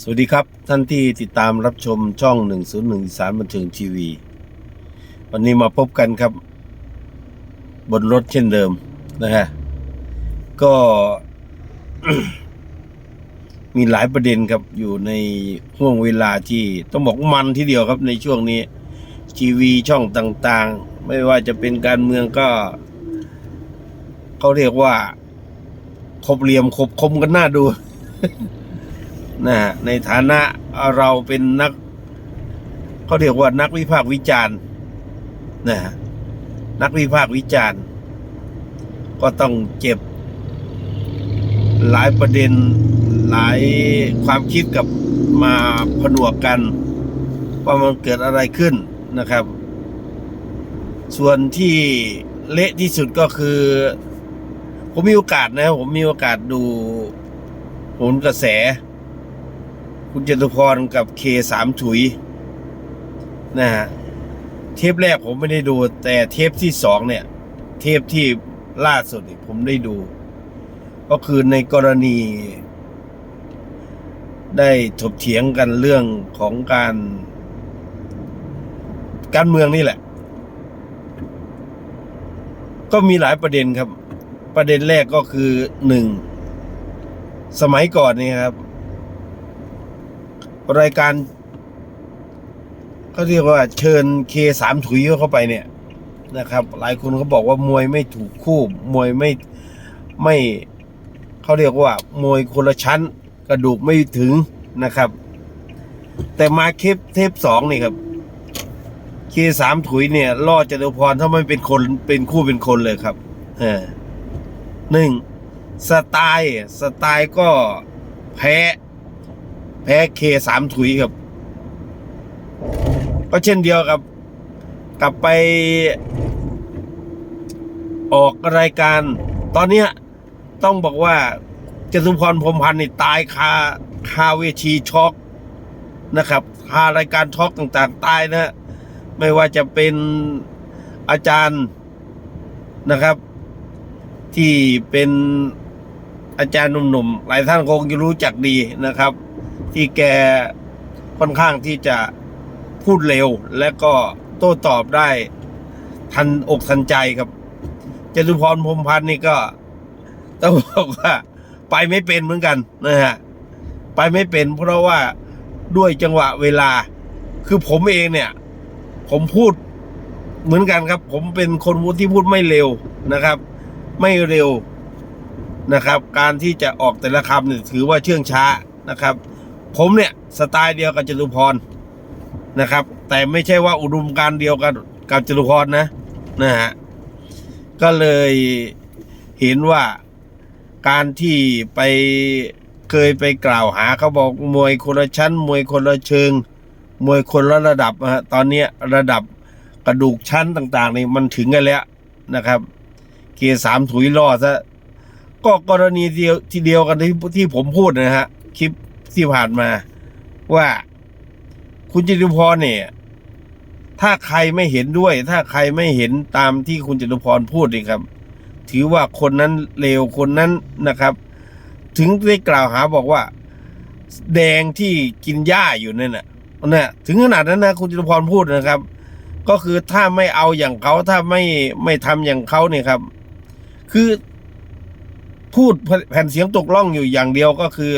สวัสดีครับท่านที่ติดตามรับชมช่อง 101อีสานบันเทิงทีวี วันนี้มาพบกันครับ บนรถเช่นเดิมนะฮะก็ มีหลายประเด็นครับอยู่ในห่วงเวลาที่ต้องบอกมันทีเดียวครับในช่วงนี้ทีวีช่องต่างๆ ไม่ว่าจะเป็นการเมืองก็เขาเรียกว่าครบเหลี่ยมครบคมกันหน้าดู นะฮะในฐานะเราเป็นนักเขาเรียกว่านักวิพากษ์วิจารณ์นะฮะนักวิพากษ์วิจารณ์ ก็ต้องเจ็บ หลายประเด็นหลายความคิดกับมาผนวกกัน ว่ามันเกิดอะไรขึ้นนะครับ ส่วนที่เละที่สุดก็คือ ผมมีโอกาสนะ ผมมีโอกาสดูโหนกระแส คุณจตุพรกับเคสามถุยนะฮะเทปแรกผมไม่ได้ดู แต่เทปที่สองเนี่ย เทปที่ล่าสุดนี่ผมได้ดู ก็คือในกรณี ได้ถกเถียงกันเรื่องของการ การเมืองนี่แหละ ก็มีหลายประเด็นครับ ประเด็นแรกก็คือหนึ่ง สมัยก่อนนี่ครับ รายการเขาเรียกว่าเชิญเคสามถุยเข้าไปเนี่ยนะครับ หลายคนเขาบอกว่ามวยไม่ถูกคู่ มวยไม่ไม่เขาเรียกว่า มวยคนละชั้น กระดูกไม่ถึงนะครับ แต่มาเคปเทปสองนี่ครับเคสามถุยเนี่ยล่อจตุพรถ้าไม่เป็นคนเป็นคู่เป็นคนเลยครับเออหนึ่งสไตล์สไตล์ก็แพ้ แพ้เคสามถุยครับ ก็เช่นเดียวกับ กลับไปออกรายการ ตอนเนี้ยต้องบอกว่าจตุพรพรมพันธ์นี่ตายคาคาเวทีช็อกนะครับคารายการช็อกต่างๆ ตายนะ ไม่ว่าจะเป็นอาจารย์นะครับ ที่เป็นอาจารย์หนุ่มๆ หลายท่านคงจะรู้จักดีนะครับ ที่แกค่อนข้างที่จะพูดเร็ว และก็โต้ตอบได้ทันอกทันใจครับจตุพรพรมพันธ์นี่ก็ต้องบอกว่า ไปไม่เป็นเหมือนกันนะฮะไปไม่เป็นเพราะว่าด้วยจังหวะเวลา คือผมเองเนี่ย ผมพูดเหมือนกันครับ ผมเป็นคนที่พูดไม่เร็วนะครับ ไม่เร็วนะครับ การที่จะออกแต่ละคำเนี่ยถือว่าเชื่องช้านะครับ ผมเนี่ยสไตล์เดียวกับจตุพรนะครับ แต่ไม่ใช่ว่าอุดมการเดียวกันกับจตุพรนะนะฮะก็เลยเห็นว่าการที่ไปเคยไปกล่าวหาเขาบอกมวยคนละชั้น มวยคนละเชิง มวยคนละระดับนะฮะตอนนี้ระดับกระดูกชั้นต่างๆนี่มันถึงกันแล้วนะครับ เกียร์สามถุยล่อซะก็กรณีเดียวที่เดียวกันที่ที่ผมพูดนะฮะคลิป ที่ผ่านมา ว่าคุณจตุพรเนี่ย ถ้าใครไม่เห็นด้วย ถ้าใครไม่เห็นตามที่คุณจตุพรพูดนี่ครับ ถือว่าคนนั้นเลวคนนั้นนะครับ ถึงได้กล่าวหาบอกว่า แดงที่กินหญ้าอยู่นั่นน่ะนะถึงขนาดนั้นนะคุณจตุพรพูดนะครับ ก็คือถ้าไม่เอาอย่างเขาถ้าไม่ไม่ทำอย่างเขาเนี่ยครับ คือพูดแผ่นเสียงตกล่องอยู่อย่างเดียวก็คือ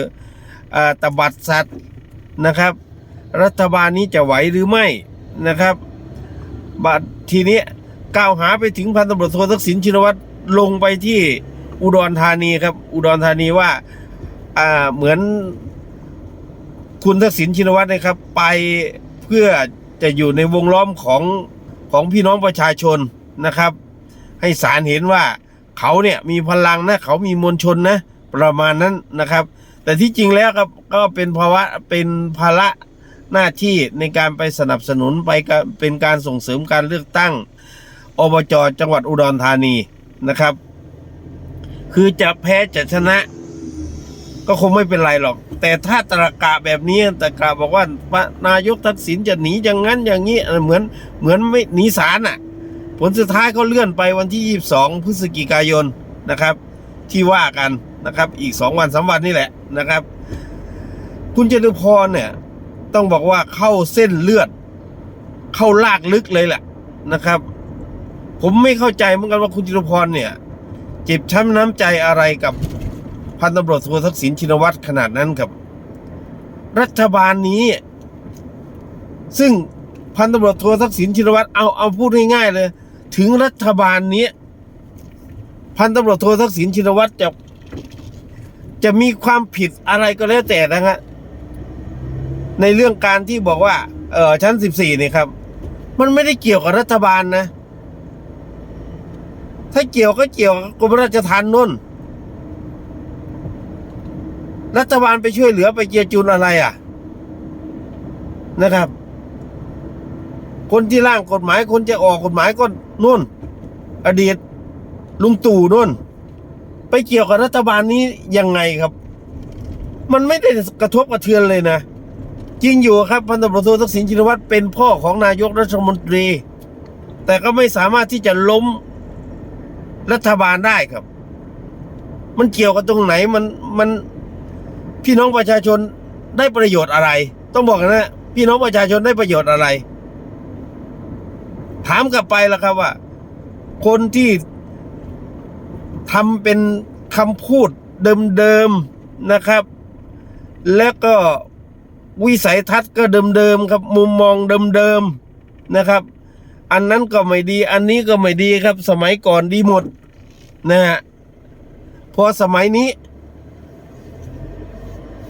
ตบัดสัตว์นะครับ รัฐบาลนี้จะไหวหรือไม่นะครับบัดทีนี้กล่าวหาไปถึงพันตำรวจโททักษิณชินวัตรลงไปที่อุดรธานีครับ อุดรธานีว่าเหมือนคุณทักษิณชินวัตรนะครับ ไปเพื่อจะอยู่ในวงล้อมของของพี่น้องประชาชนนะครับ ให้ศาลเห็นว่าเขาเนี่ยมีพลังนะ เขามีมวลชนนะ ประมาณนั้นนะครับ แต่ที่จริงแล้วครับก็เป็นภาวะเป็นภาระหน้าที่ในการไปสนับสนุนไปเป็นการส่งเสริมการเลือกตั้งอบจจังหวัดอุดรธานีนะครับ คือจะแพ้จะชนะ ก็คงไม่เป็นไรหรอก แต่ถ้าตรกะแบบนี้ตรกะบอกว่า นายกทักษิณจะหนีอย่างนั้นอย่างนี้เหมือนเหมือนไม่หนีศาลอะ ผลสุดท้ายก็เลื่อนไปวันที่ 22 พฤศจิกายนนะครับ ที่ว่ากัน นะครับ อีก2วันสามวันนี่แหละนะครับ คุณจตุพรเนี่ย ต้องบอกว่าเข้าเส้นเลือด เข้าลากลึกเลยแหละนะครับ ผมไม่เข้าใจเหมือนกันว่าคุณจตุพรเนี่ย เจ็บช้ำน้ำใจอะไรกับพันตำรวจโททักษิณชินวัตรขนาดนั้นครับ รัฐบาลนี้ ซึ่งพันตำรวจโททักษิณชินวัตรเอาเอาพูดง่ายๆเลย ถึงรัฐบาลนี้ พันตำรวจโททักษิณชินวัตรจะ จะมีความผิดอะไรก็แล้วแต่นะฮะในเรื่องการที่บอกว่า เออชั้นสิบสี่นี่ครับ มันไม่ได้เกี่ยวกับรัฐบาลนะ ถ้าเกี่ยวก็เกี่ยวกับกรมราชทัณฑ์นู่นรัฐบาลไปช่วยเหลือไปเจียจุนอะไรอะ นะครับ คนที่ร่างกฎหมายคนจะออกกฎหมายก็นู่น อดีตลุงตู่นู่น ไปเกี่ยวกับรัฐบาลนี้ยังไงครับ มันไม่ได้กระทบกระเทือนเลยนะ จริงอยู่ครับพันตำรวจโททักษิณชินวัตรเป็นพ่อของนายกรัฐมนตรี แต่ก็ไม่สามารถที่จะล้มรัฐบาลได้ครับ มันเกี่ยวกับตรงไหนมันมันพี่น้องประชาชนได้ประโยชน์อะไร ต้องบอกกันนะพี่น้องประชาชนได้ประโยชน์อะไร ถามกลับไปแล้วครับว่า คนที่ ทำเป็นคำพูดเดิมๆนะครับ แล้วก็วิสัยทัศน์ก็เดิมๆครับ มุมมองเดิมๆนะครับ อันนั้นก็ไม่ดี อันนี้ก็ไม่ดีครับ สมัยก่อนดีหมดนะฮะพอสมัยนี้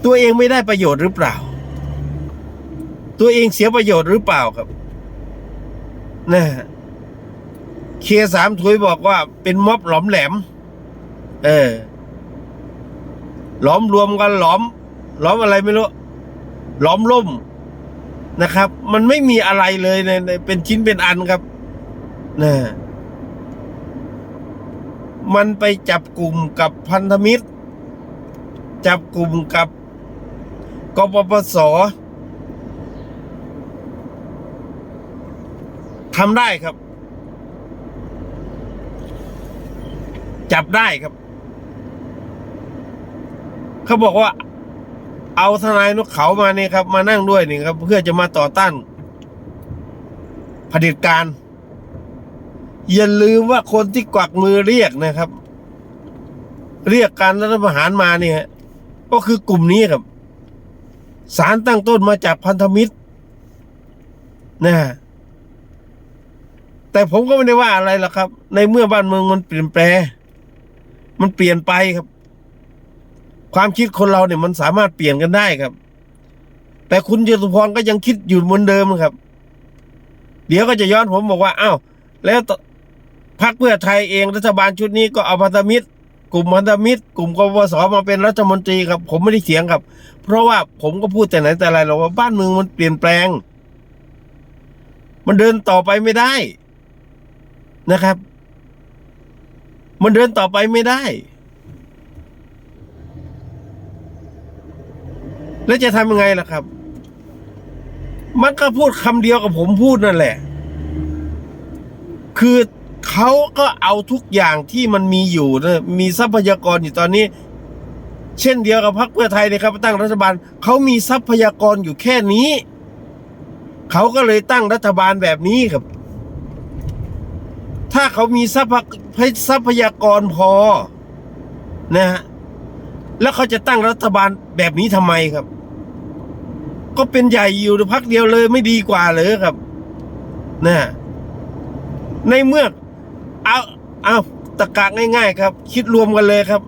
ตัวเองไม่ได้ประโยชน์หรือเปล่า ตัวเองเสียประโยชน์หรือเปล่าครับนะฮะเคสามถุยบอกว่าเป็นม็อบหลอมแหลม เออ หลอมรวมกันหลอม หลอมอะไรไม่รู้ หลอมล่มนะครับ มันไม่มีอะไรเลยในในเป็นชิ้นเป็นอันครับนะมันไปจับกลุ่มกับพันธมิตร จับกลุ่มกับกปปสทำได้ครับ จับได้ครับ เขาบอกว่า เอาทนายนกเขามาเนี่ยครับ มานั่งด้วยนี่ครับ เพื่อจะมาต่อต้านเผด็จการ อย่าลืมว่าคนที่กวักมือเรียกนะครับ เรียกการรัฐประหารมาเนี่ย ก็คือกลุ่มนี้ครับสารตั้งต้นมาจากพันธมิตรนะฮะแต่ผมก็ไม่ได้ว่าอะไรหรอกครับ ในเมื่อบ้านเมืองมันเปลี่ยนแปลงมันเปลี่ยนไปครับ ความคิดคนเราเนี่ยมันสามารถเปลี่ยนกันได้ครับ แต่คุณจตุพรก็ยังคิดอยู่เหมือนเดิมครับ เดี๋ยวก็จะย้อนผมบอกว่าอ้าวแล้วพรรคเพื่อไทยเองรัฐบาลชุดนี้ก็เอาพันธมิตร กลุ่มพันธมิตร กลุ่มกปปสมาเป็นรัฐมนตรีครับ ผมไม่ได้เถียงครับ เพราะว่าผมก็พูดแต่ไหนแต่ไรหรอกว่าบ้านเมืองมันเปลี่ยนแปลง มันเดินต่อไปไม่ได้นะครับ มันเดินต่อไปไม่ได้ แล้วจะทำยังไงล่ะครับ มันก็พูดคำเดียวกับผมพูดนั่นแหละ คือเขาก็เอาทุกอย่างที่มันมีอยู่นะมีทรัพยากรอยู่ตอนนี้ เช่นเดียวกับพรรคเพื่อไทยนะครับตั้งรัฐบาลเขามีทรัพยากรอยู่แค่นี้เขาก็เลยตั้งรัฐบาลแบบนี้ครับ ถ้าเขามีทรัพทรัพยากรพอนะฮะแล้วเขาจะตั้งรัฐบาลแบบนี้ทำไมครับ ก็เป็นใหญ่อยู่พักเดียวเลยไม่ดีกว่าเลยครับนะในเมื่อเอาเอาตะกากง่าย ๆ ครับ คิดรวมกันเลยครับ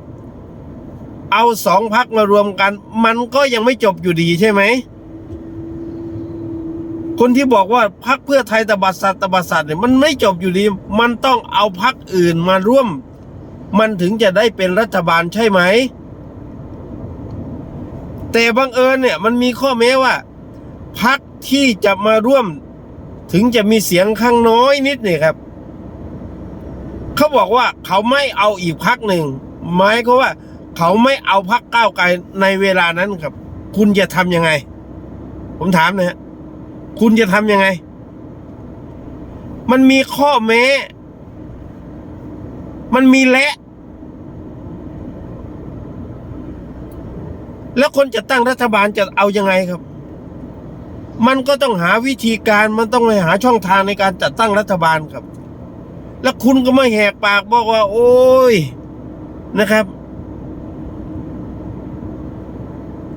เอาสองพักมารวมกัน มันก็ยังไม่จบอยู่ดีใช่ไหมคนที่บอกว่าพักเพื่อไทยตบัดสัตว์ตบัดสัตว์เนี่ยมันไม่จบอยู่ดี มันต้องเอาพักอื่นมาร่วม มันถึงจะได้เป็นรัฐบาลใช่ไหม แต่บังเอิญเนี่ยมันมีข้อแม้ว่า พักที่จะมาร่วม ถึงจะมีเสียงข้างน้อยนิดเนี่ยครับ เขาบอกว่าเขาไม่เอาอีกพักหนึ่งหมายก็ว่า เขาไม่เอาพักก้าวไกลในเวลานั้นครับ คุณจะทำยังไง ผมถามนะฮะคุณจะทำยังไง มันมีข้อแม้ มันมีและ แล้วคนจะตั้งรัฐบาลจะเอายังไงครับ มันก็ต้องหาวิธีการมันต้องหาช่องทางในการจัดตั้งรัฐบาลครับ แล้วคุณก็ไม่แหกปากบอกว่า โอ้ยนะครับ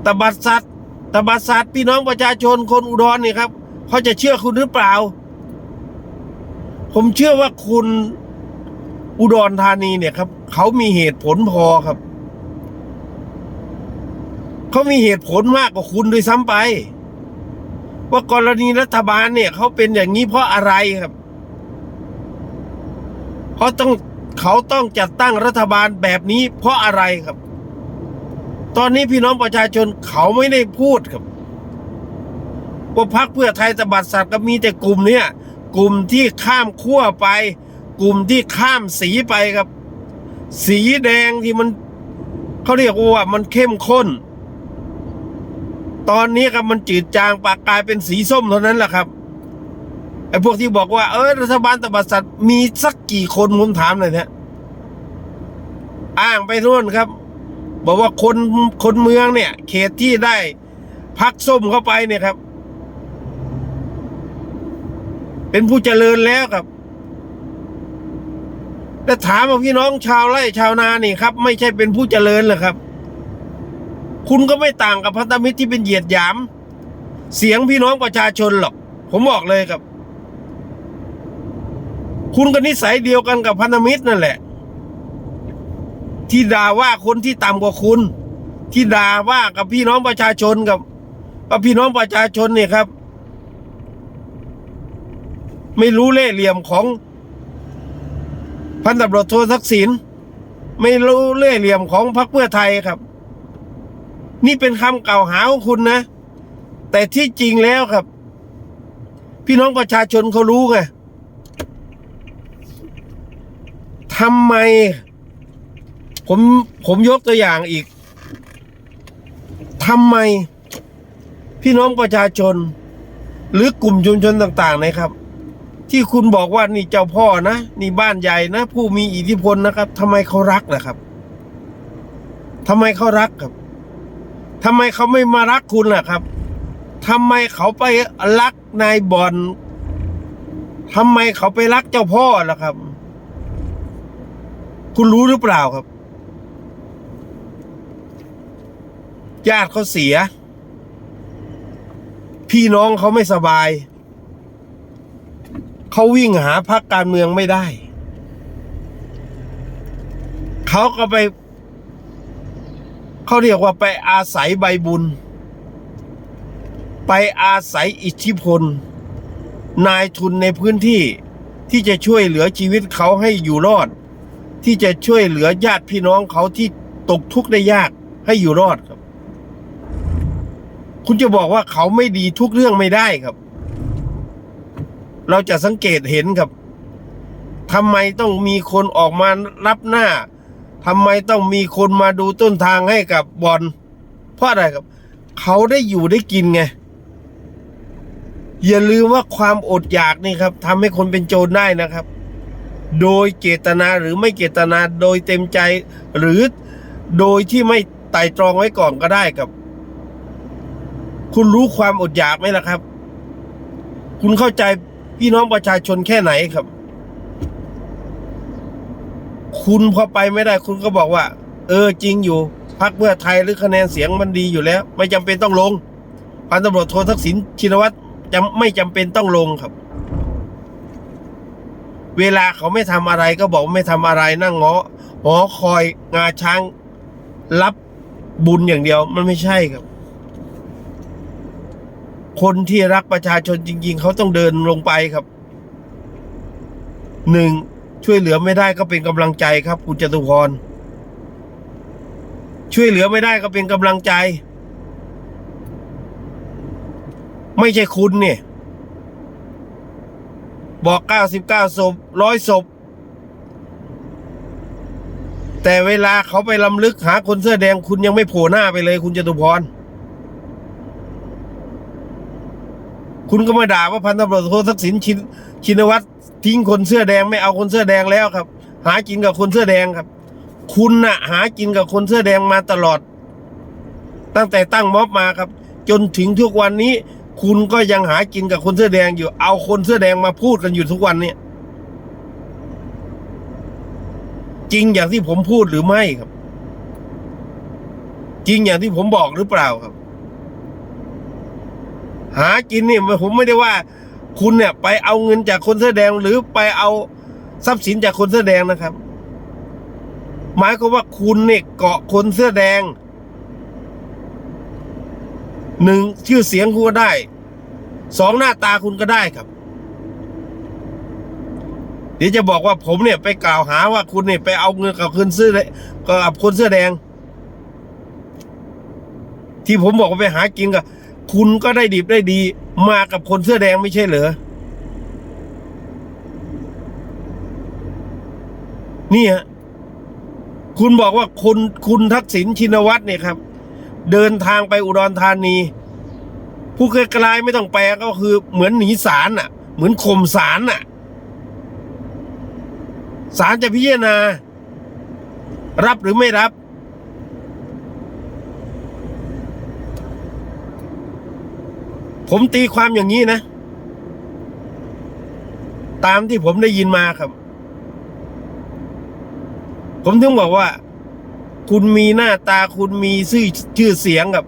ตบัดสัตว์ตบัดสัตว์พี่น้องประชาชนคนอุดรนี่ครับเขาจะเชื่อคุณหรือเปล่า ผมเชื่อว่าคุณอุดรธานีเนี่ยครับ เขามีเหตุผลพอครับ เขามีเหตุผลมากกว่าคุณด้วยซ้ำไป ว่ากรณีรัฐบาลเนี่ยเขาเป็นอย่างนี้เพราะอะไรครับเขาต้องเขาต้องจัดตั้งรัฐบาลแบบนี้เพราะอะไรครับ ตอนนี้พี่น้องประชาชนเขาไม่ได้พูดครับว่าพักเพื่อไทยตบัดสัตว์ก็มีแต่กลุ่มเนี่ยกลุ่มที่ข้ามขั้วไป กลุ่มที่ข้ามสีไปครับ สีแดงที่มันเขาเรียกว่ามันเข้มข้น ตอนนี้ครับมันจืดจางปากกลายเป็นสีส้มเท่านั้นแหละครับไอ้พวกที่บอกว่าเออรัฐบาลตบสัตว์มีสักกี่คนผมถามหน่อยนะอ้างไปนู่นครับ บอกว่าคนคนเมืองเนี่ย เขตที่ได้พักส้มเข้าไปเนี่ยครับ เป็นผู้เจริญแล้วครับแต่ถามว่าพี่น้องชาวไร่ชาวนานี่ครับ ไม่ใช่เป็นผู้เจริญหรอครับ คุณก็ไม่ต่างกับพันธมิตรที่เป็นเหยียดหยาม เสียงพี่น้องประชาชนหรอก ผมบอกเลยครับ คุณก็นิสัยเดียวกันกับพันธมิตรนั่นแหละ ที่ด่าว่าคนที่ต่ำกว่าคุณ ที่ด่าว่ากับพี่น้องประชาชนกับกับพี่น้องประชาชนเนี่ยครับ ไม่รู้เล่ห์เหลี่ยมของพันตำรวจโททักษิณไม่รู้เล่ห์เหลี่ยมของพรรคเพื่อไทยครับ นี่เป็นคำกล่าวหาของคุณนะ แต่ที่จริงแล้วครับ พี่น้องประชาชนเขารู้ไงทำไม ผมผมยกตัวอย่างอีกทำไม พี่น้องประชาชน หรือกลุ่มชุมชนต่างๆนะครับ ที่คุณบอกว่านี่เจ้าพ่อนะนี่บ้านใหญ่นะ ผู้มีอิทธิพลนะครับทำไมเขารักนะครับทำไมเขารักครับ ทำไมเขาไม่มารักคุณล่ะครับทำไมเขาไปรักนายบอลทำไมเขาไปรักเจ้าพ่อล่ะครับ คุณรู้หรือเปล่าครับ ญาติเขาเสีย พี่น้องเขาไม่สบาย เขาวิ่งหาพักการเมืองไม่ได้ เขาก็ไป เขาเรียกว่าไปอาศัยใบบุญ ไปอาศัยอิทธิพล นายทุนในพื้นที่ที่จะช่วยเหลือชีวิตเขาให้อยู่รอด ที่จะช่วยเหลือญาติพี่น้องเขาที่ตกทุกข์ได้ยากให้อยู่รอดครับ คุณจะบอกว่าเขาไม่ดีทุกเรื่องไม่ได้ครับ เราจะสังเกตเห็นครับทำไมต้องมีคนออกมารับหน้า ทำไมต้องมีคนมาดูต้นทางให้กับบอลเพราะอะไรครับเขาได้อยู่ได้กินไง อย่าลืมว่าความอดอยากนี่ครับทำให้คนเป็นโจรได้นะครับ โดยเจตนาหรือไม่เจตนาโดยเต็มใจ หรือโดยที่ไม่ไต่ตรองไว้ก่อนก็ได้ครับ คุณรู้ความอดอยากไหมล่ะครับ คุณเข้าใจพี่น้องประชาชนแค่ไหนครับ คุณพอไปไม่ได้คุณก็บอกว่า เออจริงอยู่พักเพื่อไทยหรือคะแนนเสียงมันดีอยู่แล้ว ไม่จำเป็นต้องลงพันตำรวจโททักษิณชินวัตรจำไม่จำเป็นต้องลงครับ เวลาเขาไม่ทำอะไรก็บอกไม่ทำอะไรนั่งงอหอคอยงาช้างรับบุญอย่างเดียวมันไม่ใช่ครับ คนที่รักประชาชนจริง ๆ เขาต้องเดินลงไปครับหนึ่ง ช่วยเหลือไม่ได้ก็เป็นกำลังใจครับ คุณจตุพรช่วยเหลือไม่ได้ก็เป็นกำลังใจ ไม่ใช่คุณเนี่ย บอกเก้าสิบเก้าศพร้อยศพแต่เวลาเขาไปลำลึกหาคนเสื้อแดงคุณยังไม่โผล่หน้าไปเลย คุณจตุพร คุณก็มาด่าว่าพันตำรวจโททักษิณชินชินวัตร ทิ้งคนเสื้อแดงไม่เอาคนเสื้อแดงแล้วครับ หากินกับคนเสื้อแดงครับ คุณน่ะ หากินกับคนเสื้อแดงมาตลอด ตั้งแต่ตั้งม็อบมาครับ จนถึงทุกวันนี้ คุณก็ยังหากินกับคนเสื้อแดงอยู่ เอาคนเสื้อแดงมาพูดกันอยู่ทุกวันเนี่ยจริงอย่างที่ผมพูดหรือไม่ครับ จริงอย่างที่ผมบอกหรือเปล่าครับ หากินนี่ผมไม่ได้ว่า คุณเนี่ย ไปเอาเงินจากคนเสื้อแดง หรือไปเอาทรัพย์สินจากคนเสื้อแดงนะครับ หมายความว่าคุณเนี่ยเกาะคนเสื้อแดงหนึ่งชื่อเสียงคุณก็ได้สองหน้าตาคุณก็ได้ครับ เดี๋ยวจะบอกว่าผมเนี่ยไปกล่าวหาว่าคุณเนี่ยไปเอาเงินกับคนเสื้อกับคนเสื้อแดง ที่ผมบอกว่าไปหากินกับคุณก็ได้ดีได้ดี มากับคนเสื้อแดงไม่ใช่เหรอ นี่ฮะ คุณบอกว่าคุณคุณทักษิณชินวัตรเนี่ยครับ เดินทางไปอุดรธานี ผู้เคยกลายไม่ต้องแปลก็คือเหมือนหนีศาลอะ เหมือนข่มศาลอะศาลจะพิจารณา รับหรือไม่รับ ผมตีความอย่างนี้นะ ตามที่ผมได้ยินมาครับ ผมถึงบอกว่า คุณมีหน้าตาคุณมีชื่อชื่อเสียงกับ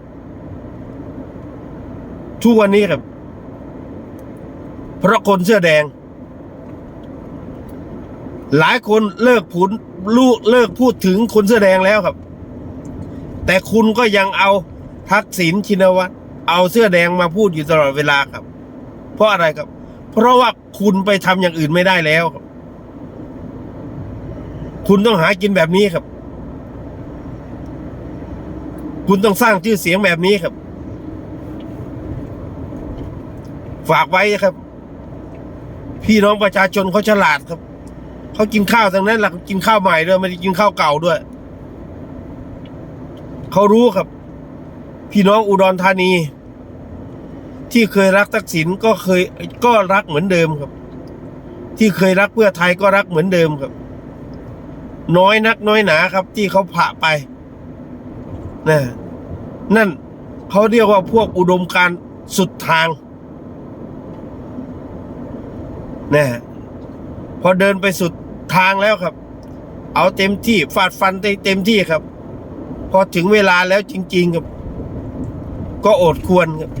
ทุกวันนี้ครับ เพราะคนเสื้อแดง หลายคนเลิกพูดลูกเลิกพูดถึงคนเสื้อแดงแล้วครับ แต่คุณก็ยังเอาทักษิณชินวัตร เอาเสื้อแดงมาพูดอยู่ตลอดเวลาครับ เพราะอะไรครับ เพราะว่าคุณไปทำอย่างอื่นไม่ได้แล้วครับ คุณต้องหากินแบบนี้ครับ คุณต้องสร้างชื่อเสียงแบบนี้ครับ ฝากไว้ครับ พี่น้องประชาชนเขาฉลาดครับเขากินข้าวทางนั้นหละกินข้าวใหม่ด้วยไม่ได้กินข้าวเก่าด้วยเขารู้ครับ พี่น้องอุดรธานี ที่เคยรักทักษิณก็เคยก็รักเหมือนเดิมครับ ที่เคยรักเพื่อไทยก็รักเหมือนเดิมครับ น้อยนักน้อยหนาครับ ที่เขาผ่าไปนะนั่นเขาเรียกว่าพวกอุดมการสุดทางนะพอเดินไปสุดทางแล้วครับ เอาเต็มที่ฟาดฟันได้เต็มที่ครับ พอถึงเวลาแล้วจริง ๆ ครับ ก็อดควรครับ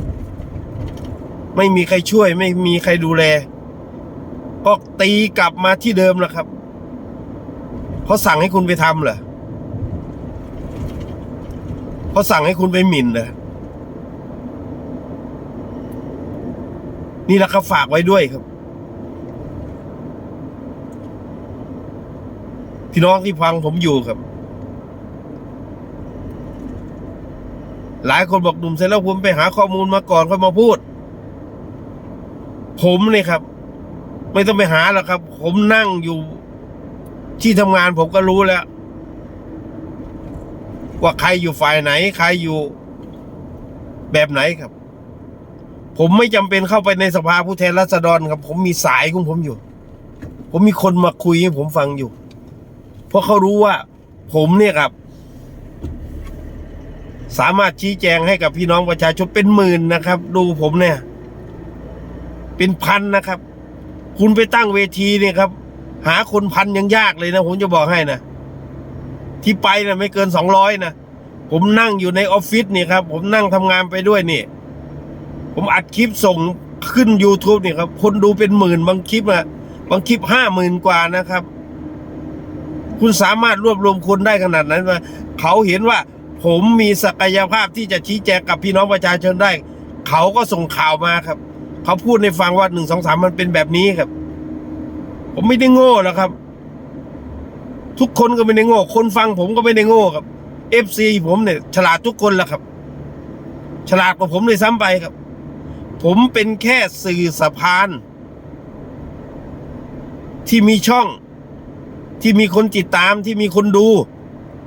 ไม่มีใครช่วย ไม่มีใครดูแล ก็ตีกลับมาที่เดิมแล้วครับเขาสั่งให้คุณไปทำเหรอเขาสั่งให้คุณไปหมิ่นเหรอนี่แหละครับฝากไว้ด้วยครับ พี่น้องที่ฟังผมอยู่ครับ หลายคนบอกหนุ่มเสร็จแล้วผมไปหาข้อมูลมาก่อนค่อยมาพูด ผมเนี่ยครับ ไม่ต้องไปหาหรอกครับ ผมนั่งอยู่ที่ทำงานผมก็รู้แล้ว ว่าใครอยู่ฝ่ายไหน ใครอยู่แบบไหนครับ ผมไม่จำเป็นเข้าไปในสภาผู้แทนราษฎรครับ ผมมีสายของผมอยู่ ผมมีคนมาคุยให้ผมฟังอยู่ เพราะเขารู้ว่า ผมเนี่ยครับ สามารถชี้แจงให้กับพี่น้องประชาชนเป็นหมื่นนะครับ ดูผมเนี่ย เป็นพันนะครับ คุณไปตั้งเวทีเนี่ยครับ หาคนพันยังยากเลยนะ ผมจะบอกให้นะที่ไปนะไม่เกินสองร้อยนะผมนั่งอยู่ในออฟฟิศนี่ครับ ผมนั่งทำงานไปด้วยนี่ ผมอัดคลิปส่งขึ้น YouTube นี่ครับ คนดูเป็นหมื่นบางคลิปอะบางคลิปห้าหมื่นกว่านะครับ คุณสามารถรวบรวมคนได้ขนาดนั้นว่าเขาเห็นว่า ผมมีศักยภาพที่จะชี้แจงกับพี่น้องประชาชนได้ เขาก็ส่งข่าวมาครับ เขาพูดในฟังว่าหนึ่งสองสามมันเป็นแบบนี้ครับ ผมไม่ได้โง่หรอกครับ ทุกคนก็ไม่ได้โง่ คนฟังผมก็ไม่ได้โง่ครับเอฟซีผมเนี่ย ฉลาดทุกคนแหละครับ ฉลาดกว่าผมเลยซ้ำไปครับ ผมเป็นแค่สื่อสะพาน ที่มีช่อง ที่มีคนติดตามที่มีคนดู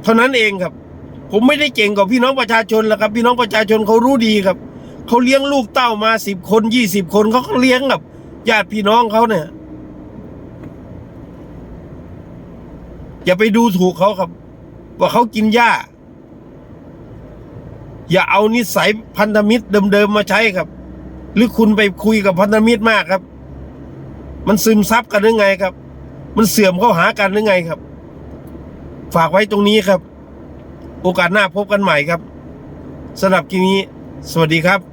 เท่านั้นเองครับ ผมไม่ได้เก่งกว่าพี่น้องประชาชนหรอกครับ พี่น้องประชาชนเขารู้ดีครับ เขาเลี้ยงลูกเต้ามาสิบคนยี่สิบคนเขาก็เลี้ยงกับญาติพี่น้องเขาเนี่ย อย่าไปดูถูกเขาครับ ว่าเขากินหญ้า อย่าเอานิสัยพันธมิตรเดิมๆมาใช้ครับ หรือคุณไปคุยกับพันธมิตรมากครับ มันซึมซับกันหรือไงครับ มันเสื่อมเข้าหากันหรือไงครับ ฝากไว้ตรงนี้ครับ โอกาสหน้าพบกันใหม่ครับสำหรับคลิปนี้ สวัสดีครับ